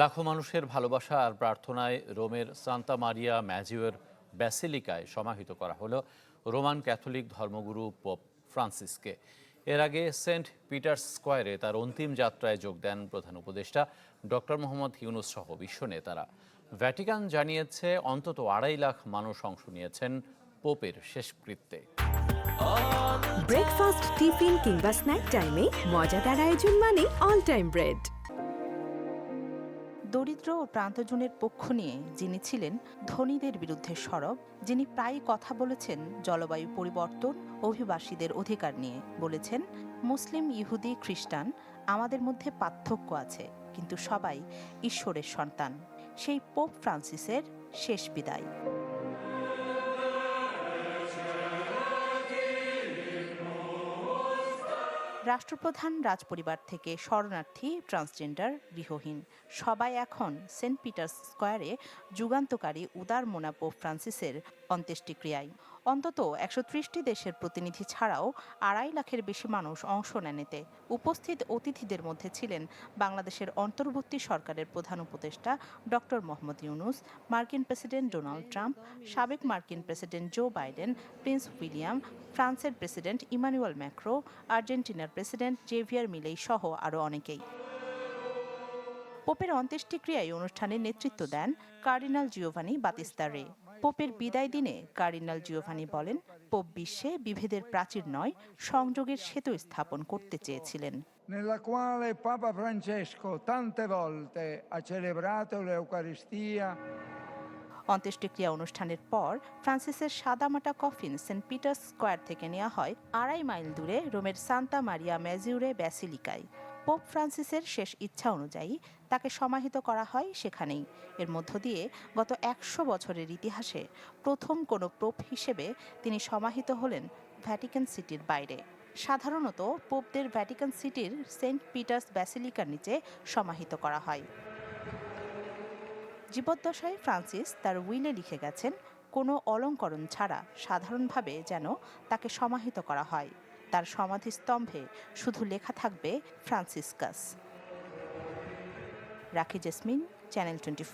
লাখো মানুষের ভালোবাসা আর প্রার্থনায় রোমের সান্তা মারিয়া ম্যাজিওর ব্যাসিলিকায় সমাহিত করা হলো রোমান ক্যাথলিক ধর্মগুরু পোপ ফ্রান্সিসকে। এর আগে সেন্ট পিটার্স স্কোয়ারে তার অন্তিম যাত্রায় যোগ দেন প্রধান উপদেষ্টা ডক্টর মোহাম্মদ ইউনুস সহ বিশ্ব নেতারা। ভ্যাটিকান জানিয়েছে, অন্তত আড়াই লাখ মানুষ অংশ নিয়েছেন পোপের শেষকৃত্যে। ব্রেকফাস্ট টিফিন কিংবা স্ন্যাক টাইমে মজাদার আয়োজন মানে অল টাইম ব্রেড দরিদ্র ও প্রান্তজনের পক্ষ নিয়ে যিনি ছিলেন ধনীদের বিরুদ্ধে সরব, যিনি প্রায় কথা বলেছেন জলবায়ু পরিবর্তন, অভিবাসীদের অধিকার নিয়ে বলেছেন, মুসলিম, ইহুদি, খ্রিস্টান, আমাদের মধ্যে পার্থক্য আছে, কিন্তু সবাই ঈশ্বরের সন্তান। সেই পোপ ফ্রান্সিসের শেষ বিদায়। রাষ্ট্রপ্রধান রাজপরিবার থেকে শরণার্থী ট্রান্সজেন্ডার গৃহহীন। সবাই এখন সেন্ট পিটার্স স্কোয়ারে যুগান্তকারী উদার মোনা পোপ ফ্রান্সিসের অন্ত্যেষ্টিক্রিয়ায়। অন্তত একশো ত্রিশটি দেশের প্রতিনিধি ছাড়াও আড়াই লাখের বেশি মানুষ অংশ নেন এতে। উপস্থিত অতিথিদের মধ্যে ছিলেন বাংলাদেশের অন্তর্বর্তী সরকারের প্রধান উপদেষ্টা ডক্টর মোহাম্মদ ইউনুস, মার্কিন প্রেসিডেন্ট ডোনাল্ড ট্রাম্প, সাবেক মার্কিন president Joe Biden, Prince William, ফ্রান্সের প্রেসিডেন্ট ইমানুয়েল ম্যাক্রো, আর্জেন্টিনার প্রেসিডেন্ট জেভিয়ার মিলেই সহ আরও অনেকেই। পোপের অন্ত্যেষ্টিক্রিয়ায় অনুষ্ঠানে নেতৃত্ব দেন কার্ডিনাল জিওভানি বাতিস্তারে পোপের বিদায় দিনে কার্ডিনাল জিওভানি বলেন পোপ বিশ্বে বিভেদের প্রাচীর নয় সংযোগের সেতু স্থাপন করতে চেয়েছিলেন। Nella quale Papa Francesco tante volte ha celebrato l'Eucaristia. অন্ত্যেষ্টিক্রিয়া অনুষ্ঠানের পর ফ্রান্সিসের সাদামাটা কফিন সেন্ট পিটার্স স্কোয়ার থেকে নেওয়া হয় আড়াই মাইল দূরে রোমের সান্তা মারিয়া ম্যাজিউরে ব্যাসিলিকায়। পোপ ফ্রান্সিসের শেষ ইচ্ছা অনুযায়ী তাকে সমাহিত করা হয় সেখানেই। এর মধ্য দিয়ে গত একশো বছরের ইতিহাসে প্রথম কোনো পোপ হিসেবে তিনি সমাহিত হলেন ভ্যাটিকান সিটির বাইরে। সাধারণত পোপদের ভ্যাটিকান সিটির সেন্ট পিটার্স ব্যাসিলিকার নিচে সমাহিত করা হয়। জীবদ্দশায় ফ্রান্সিস তার উইলে লিখে গেছেন, কোনো অলঙ্করণ ছাড়া সাধারণভাবে যেন তাকে সমাহিত করা হয়। তার সমাধিস্তম্ভে শুধু লেখা থাকবে ফ্রান্সিসকাস। রাখি জেসমিন চ্যানেল টোয়েন্টি